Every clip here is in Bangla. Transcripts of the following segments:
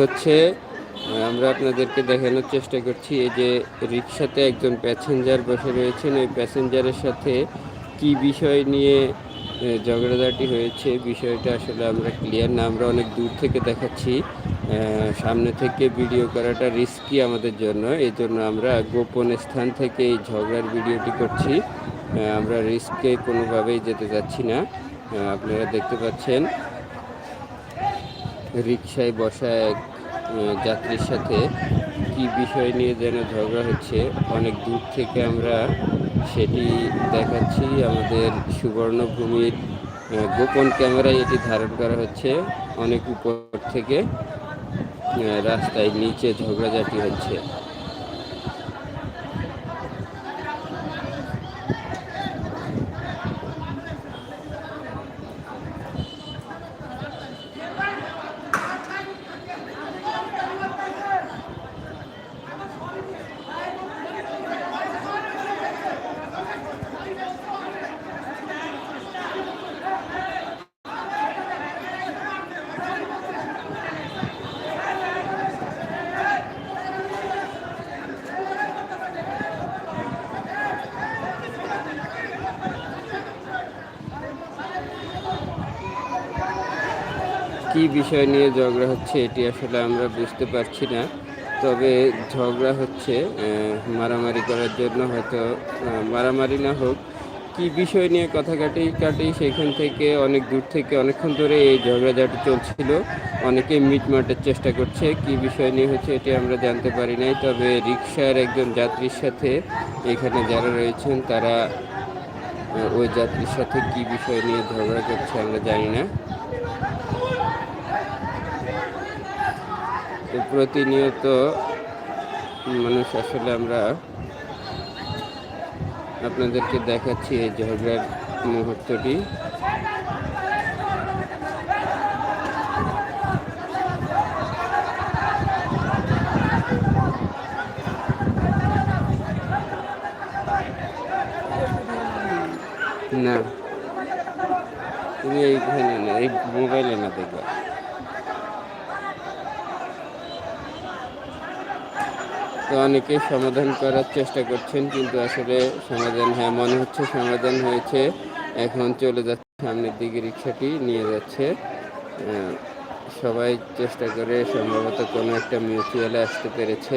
হচ্ছে আমরা আপনাদেরকে দেখানোর চেষ্টা করছি, এই যে রিক্সাতে একজন প্যাসেঞ্জার বসে রয়েছেন। ওই প্যাসেঞ্জারের সাথে কি বিষয় নিয়ে ঝগড়াঝাটি হয়েছে, বিষয়টা আসলে আমরা ক্লিয়ার না। আমরা অনেক দূর থেকে দেখাচ্ছি। সামনে থেকে ভিডিও করাটা রিস্কি আমাদের জন্য। এই জন্য আমরা গোপন স্থান থেকে এই ঝগড়ার ভিডিওটি করছি। আমরা রিস্কে কোনোভাবেই যেতে যাচ্ছি না। আপনারা দেখতে পাচ্ছেন রিক্সায় বসা এক যাত্রীর সাথে কি বিষয় নিয়ে যেন ঝগড়া হচ্ছে, অনেক দূর থেকে আমরা সেটি দেখাচ্ছি। আমাদের সুবর্ণভূমির গোপন ক্যামেরায় এটি ধারণ করা হচ্ছে। অনেক উপর থেকে রাস্তায় নিচে ঝগড়াঝাটি হচ্ছে। কি বিষয় নিয়ে ঝগড়া হচ্ছে এটি আসলে আমরা বুঝতে পারছি না। তবে ঝগড়া হচ্ছে মারামারি করার জন্য হয়তো মারামারি না হোক, কি বিষয় নিয়ে কথা কাটি কাটি সেখান থেকে অনেক দূর থেকে অনেকক্ষণ ধরে এই ঝগড়াঝাটি চলছিল। অনেকে মিটমাটের চেষ্টা করছে, কি বিষয় নিয়ে হচ্ছে এটি আমরা জানতে পারি নাই। তবে রিক্সার একজন যাত্রীর সাথে এখানে যারা রয়েছেন, তারা ওই যাত্রীর সাথে কি বিষয় নিয়ে ঝগড়া করছে আমরা জানি না তো প্রতিনিয়ত মানুষ আসলে আমরা আপনাদেরকে দেখাচ্ছি এই ঝগড়ার মুহূর্তটি। না, তুমি এইখানে না, এই মোবাইলে না দেখবা। তো অনেকেই সমাধান করার চেষ্টা করছেন, কিন্তু আসলে সমাধান হ্যাঁ মনে হচ্ছে সমাধান হয়েছে। এখন চলে যাচ্ছে, সামনের দিকে রিক্সাটি নিয়ে যাচ্ছে। সবাই চেষ্টা করে সম্ভবত কোনো একটা মিউচুয়ালে আসতে পেরেছে।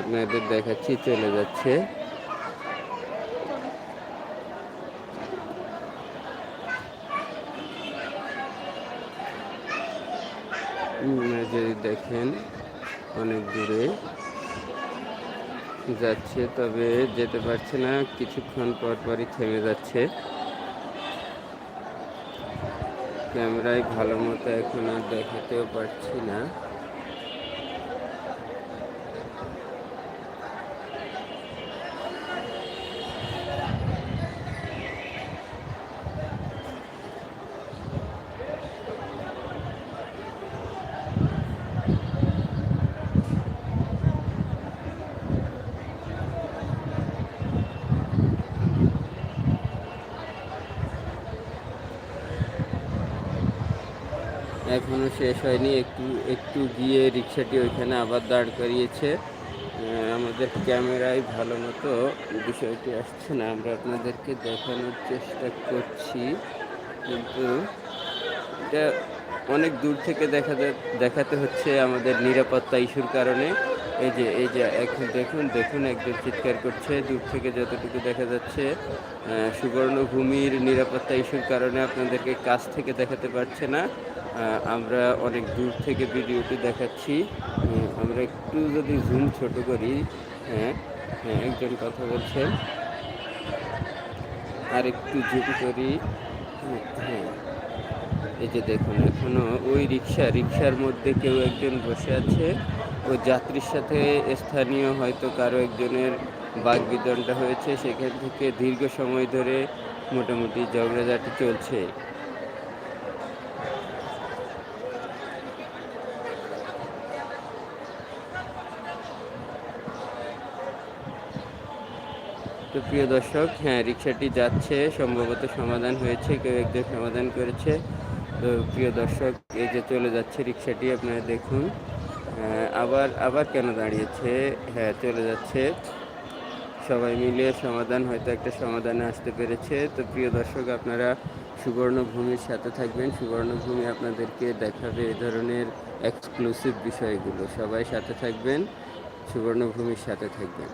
আপনাদের দেখাচ্ছি, চলে যাচ্ছে। যদি দেখেন, অনেক দূরে। যাচ্ছে, তবে যেতে পারছে না। কিছুক্ষণ পর পরই থেমে যাচ্ছে। ক্যামেরায় ভালো মতো এখন আর দেখাতেও পারছি না। এখনও শেষ হয়নি। একটু একটু গিয়ে রিক্সাটি ওইখানে আবার দাঁড় করিয়েছে। আমাদের ক্যামেরায় ভালো মতো বিষয়টি আসছে না। আমরা আপনাদেরকে দেখানোর চেষ্টা করছি। কিন্তু এটা অনেক দূর থেকে দেখা দেখাতে হচ্ছে আমাদের নিরাপত্তা ইস্যুর কারণে। এই যে এই যে, এখন দেখুন দেখুন একজন চিৎকার করছে। দূর থেকে যতটুকু দেখা যাচ্ছে সুবর্ণভূমির নিরাপত্তা ইস্যুর কারণে আপনাদেরকে কাছ থেকে দেখাতে পারছে না। আমরা অনেক দূর থেকে ভিডিওটি দেখাচ্ছি। আমরা একটু যদি জুম ছোট করি হ্যাঁ হ্যাঁ একজন কথা বলছেন। আর একটু জুম করি হ্যাঁ, এই যে দেখুন এখনও ওই রিক্সা রিক্সার মধ্যে কেউ একজন বসে আছে। ও যাত্রীর সাথে স্থানীয় হয়তো কারও একজনের বাঘ বিতণ্ডা হয়েছে সেখান থেকে দীর্ঘ সময় ধরে মোটামুটি ঝগড়াঝাটি চলছে। তো প্রিয় দর্শক হ্যাঁ রিক্সাটি যাচ্ছে, সম্ভবত সমাধান হয়েছে, কেউ একজন সমাধান করেছে। তো প্রিয় দর্শক, এই যে চলে যাচ্ছে রিক্সাটি আপনারা দেখুন আবার আবার কেন দাঁড়িয়েছে? হ্যাঁ চলে যাচ্ছে। সবাই মিলে সমাধান, হয়তো একটা সমাধানে আসতে পেরেছে। তো প্রিয় দর্শক, আপনারা সুবর্ণভূমির সাথে থাকবেন। সুবর্ণভূমি আপনাদেরকে দেখাবে এই ধরনের এক্সক্লুসিভ বিষয়গুলো। সবাই সাথে থাকবেন, সুবর্ণভূমির সাথে থাকবেন।